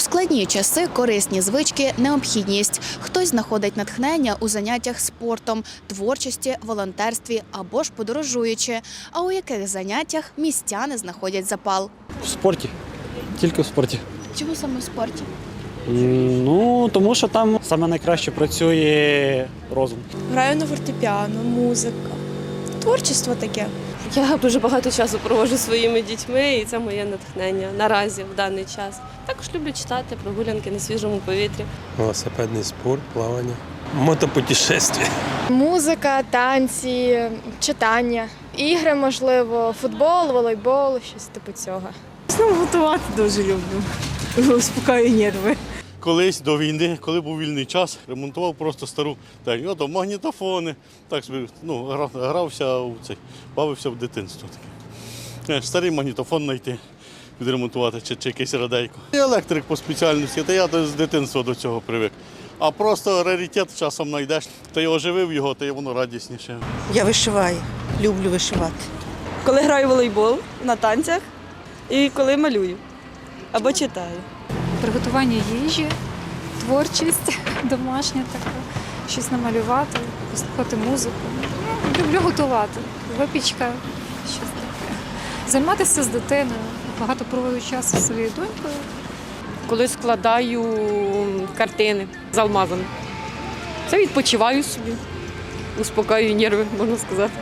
скрутні часи корисні звички необхідність. Хтось знаходить натхнення у заняттях спортом, творчості, волонтерстві або ж подорожуючи. А у яких заняттях містяни знаходять запал? В спорті. Тільки в спорті. Чому саме в спорті? Ну, тому що там саме найкраще працює розум. Граю на фортепіано, музика. Творчество таке. Я дуже багато часу проводжу своїми дітьми, і це моє натхнення наразі в даний час. Також люблю читати прогулянки на свіжому повітрі. велосипедний спорт, плавання, мотопутешествие. Музика, танці, читання, ігри, можливо, футбол, волейбол, щось типу цього. Ну, готувати дуже люблю. Успокаю нерви. Колись до війни, коли був вільний час, ремонтував просто стару техніку. Ото магнітофони. Так собі ну, грався у цей, бавився в дитинство. Таке. Е, Старий магнітофон знайти, відремонтувати чи, чи якийсь радейко. Я електрик по спеціальності, та я то з дитинства до цього привик. А просто раритет часом знайдеш, ти оживив його, то й воно радісніше. Я вишиваю, люблю вишивати. Коли граю в волейбол на танцях і коли малюю або читаю. Приготування їжі, творчість домашня така, щось намалювати, послухати музику. Ну, Люблю готувати, випічка, щось таке. Займатися з дитиною. Багато проводу часу зі своєю донькою. Коли складаю картини з алмазами. Це відпочиваю собі, успокаюю нерви, можна сказати.